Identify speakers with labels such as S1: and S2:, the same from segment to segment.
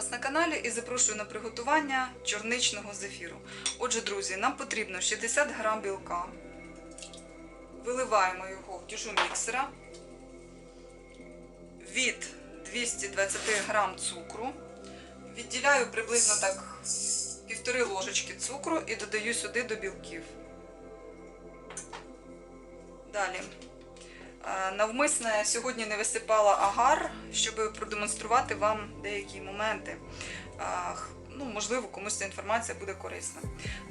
S1: вас на каналі і запрошую на приготування чорничного зефіру. Отже, друзі, нам потрібно 60 грам білка. Виливаємо його в дюжу міксера. Від 220 грам цукру. Відділяю приблизно так півтори ложечки цукру і додаю сюди до білків. Далі. Е, Навмисне сьогодні не висипала агар, щоб продемонструвати вам деякі моменти. Ну, можливо, комусь ця інформація буде корисна.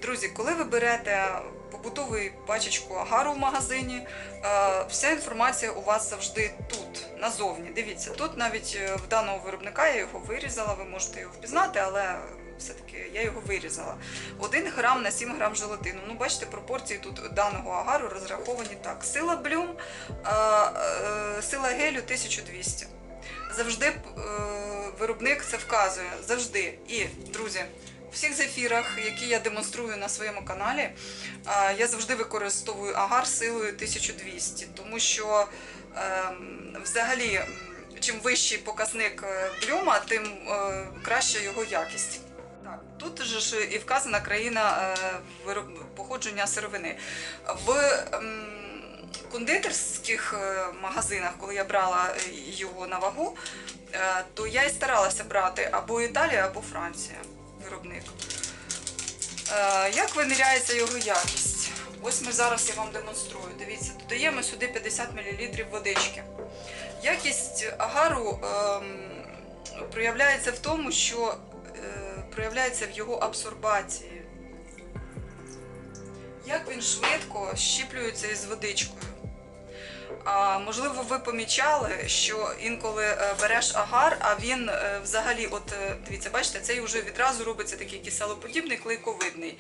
S1: Друзі, коли ви берете побутову пачечку агару в магазині, е, вся інформація у вас завжди тут, назовні. Дивіться, тут навіть е, в даного виробника я його вирізала, ви можете його впізнати, але все-таки я його вирізала. 1 грам на 7 грам желатину. Ну, бачите, пропорції тут даного агару розраховані так. Сила блюм, е, сила гелю 1200. Завжди е, виробник це вказує. Завжди. І, друзі, у всіх зефірах, які я демонструю на своєму каналі, е, я завжди використовую агар силою 1200, тому що е, взагалі, чим вищий показник блюма, тим е, краща його якість. Тут же ж і вказана країна вироб- походження сировини. В ем, кондитерських е, магазинах, коли я брала е, його на вагу, е, то я і старалася брати або Італія, або Франція, виробник. Як виміряється його якість? Ось ми зараз я вам демонструю. Дивіться, додаємо сюди 50 мл водички. Якість агару ем, проявляється в тому, що е, проявляється в його абсорбації. Як він швидко щіплюється із водичкою. Можливо, ви помічали, що інколи е, береш агар, а він е, взагалі, от е, дивіться, бачите, цей вже відразу робиться такий киселоподібний, клейковидний.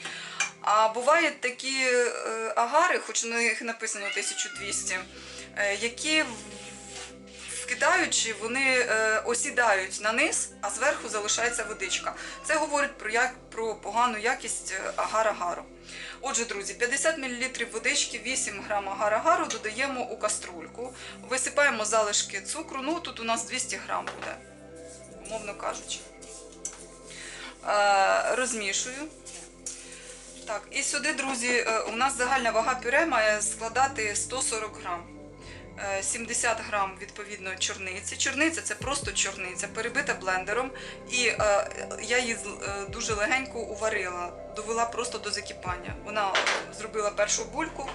S1: А бувають такі агари, хоч на них написано 1200, е, які вкидаючи, вони осідають на низ, а зверху залишається водичка. Це говорить про, як, про погану якість агар-агару. Отже, друзі, 50 мл водички, 8 г агар-агару додаємо у каструльку, висипаємо залишки цукру, ну тут у нас 200 г буде, умовно кажучи. Е, розмішую. Так, і сюди, друзі, е, у нас загальна вага пюре має складати 140 грам. Е, 70 грам відповідно чорниці. Чорниця це просто чорниця, перебита блендером. І е, я її е, дуже легенько уварила, довела просто до закипання. Вона е, зробила першу бульку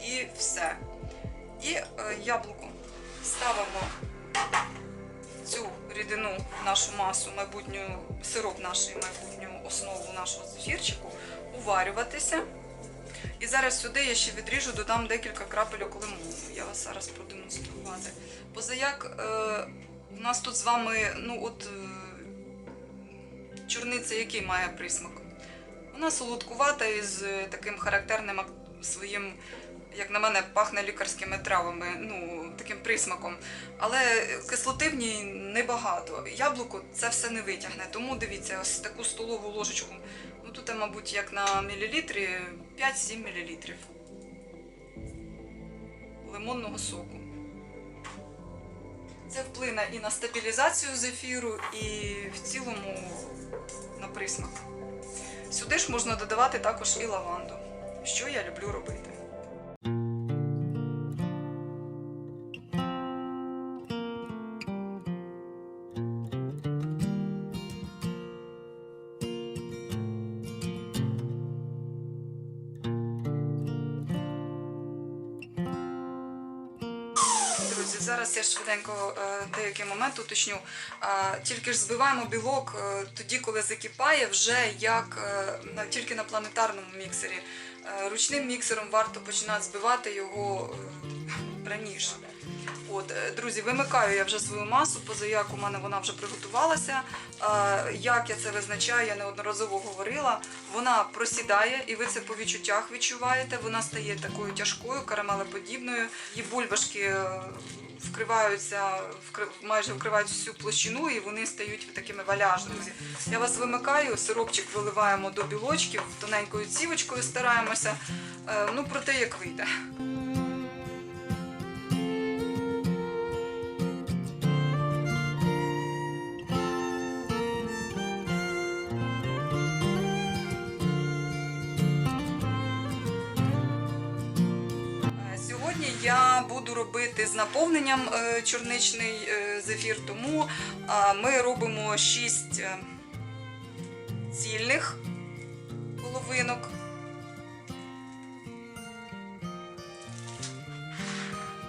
S1: і все. І е, яблуко ставимо цю рідину, нашу масу, майбутню сироп нашої майбутню основу нашого зефірчику, уварюватися. І зараз сюди я ще відріжу, додам декілька крапельок лимону. Я вас зараз продемонструвати. Позаяк е, у нас тут з вами, ну от е, чорниця який має присмак? Вона солодкувата із е, таким характерним ак- своїм, як на мене, пахне лікарськими травами, ну, таким присмаком. Але кислоти в ній небагато. Яблуко це все не витягне. Тому дивіться, ось таку столову ложечку. Ну тут, мабуть, як на мілілітрі 5-7 мілілітрів лимонного соку. Це вплине і на стабілізацію зефіру, і в цілому на присмак. Сюди ж можна додавати також і лаванду, що я люблю робити. Зараз я швиденько е, деякий момент уточню. Е, Тільки ж збиваємо білок е, тоді, коли закипає, вже як тільки на планетарному міксері. Ручним міксером варто починати збивати його раніше. От, е, друзі, вимикаю я вже свою масу, позаяк у мене вона вже приготувалася. Як я це визначаю, я неодноразово говорила. Вона просідає, і ви це по відчуттях відчуваєте. Вона стає такою тяжкою, карамелеподібною. Її бульбашки е, вкриваються, вкри- майже вкривають всю площину, і вони стають такими валяжними. Я вас вимикаю, сиропчик виливаємо до білочків, тоненькою цівочкою стараємося. Е, Ну, про те, як вийде. Робити з наповненням е, чорничний е, зефір, тому ми робимо 6 цільних половинок.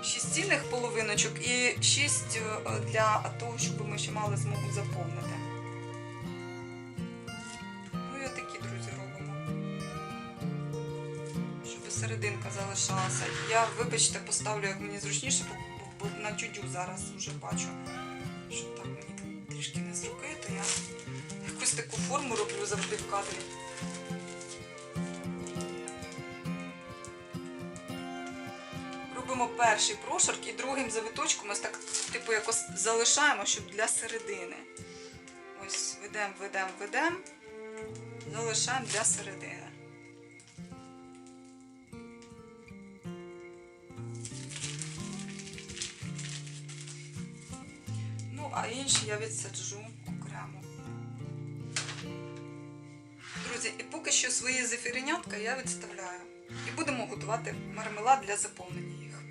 S1: Шість цільних половиночок і шість е, для того, щоб ми ще мали змогу заповнити. Серединка залишалася. Я, вибачте, поставлю, як мені зручніше, бо, на тюдю зараз вже бачу, що так мені трішки не з руки, то я якусь таку форму роблю завжди в кадрі. Робимо перший прошарк і другим завиточком ось так, типу, якось залишаємо, щоб для середини. Ось ведемо, ведемо, ведемо, залишаємо для середини. А інші я відсаджу окремо. Друзі, і поки що свої зефіренятка я відставляю. І будемо готувати мармелад для заповнення їх.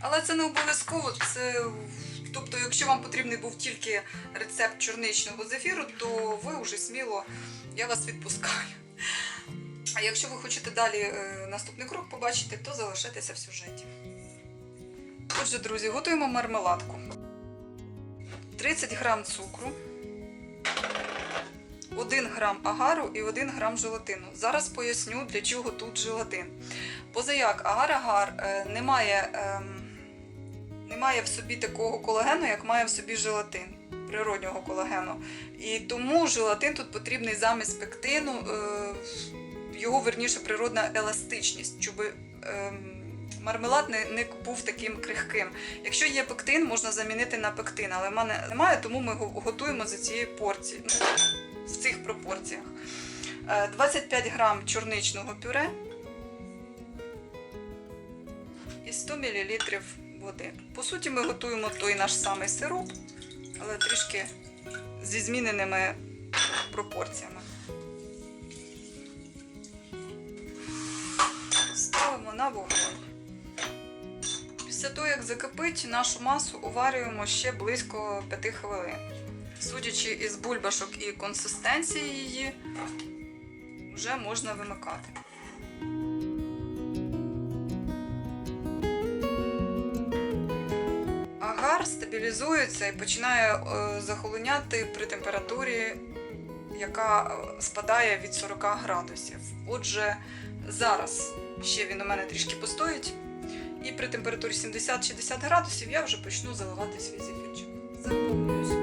S1: Але це не обов'язково. Це, тобто, якщо вам потрібний був тільки рецепт чорничного зефіру, то ви вже сміло я вас відпускаю. А якщо ви хочете далі е, наступний крок побачити, то залишайтеся в сюжеті. Отже, друзі, готуємо мармеладку. 30 грам цукру, 1 грам агару і 1 грам желатину. Зараз поясню, для чого тут желатин. Позаяк агар-агар е, не має, ем, не має в собі такого колагену, як має в собі желатин, природнього колагену. І тому желатин тут потрібний замість пектину, е, його верніше природна еластичність, щоб ем, мармелад не, не був таким крихким. Якщо є пектин, можна замінити на пектин, але в мене немає, тому ми готуємо за цієї порції, ну, в цих пропорціях. Е, 25 грам чорничного пюре і 100 мл води. По суті, ми готуємо той наш самий сироп, але трішки зі зміненими пропорціями. Закипить, нашу масу уварюємо ще близько 5 хвилин. Судячи із бульбашок і консистенції її, вже можна вимикати. Агар стабілізується і починає е, захолоняти при температурі, яка е, спадає від 40 градусів. Отже, зараз ще він у мене трішки постоїть, і при температурі 70-60 градусів я вже почну заливати свій зефірчик. Заповнюю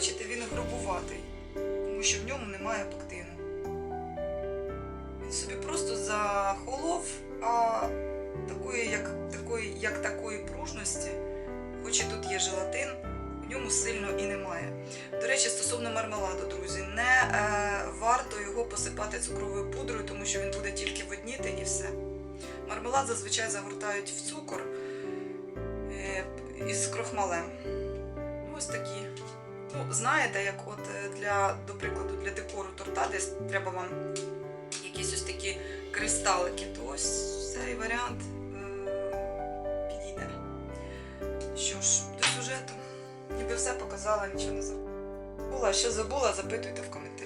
S1: Бачите, він грубуватий, тому що в ньому немає пектину. Він собі просто захолов а такої, як такої, як такої пружності, хоч і тут є желатин, в ньому сильно і немає. До речі, стосовно мармеладу, друзі, не е, варто його посипати цукровою пудрою, тому що він буде тільки водніти і все. Мармелад зазвичай загортають в цукор е, із крохмалем. Знаєте, як от е, для, до прикладу, для декору торта десь треба вам якісь ось такі кристалики, то ось цей варіант е, підійде. Що ж, до сюжету. Ніби все показала, нічого не забула. Що забула, запитуйте в коментарях.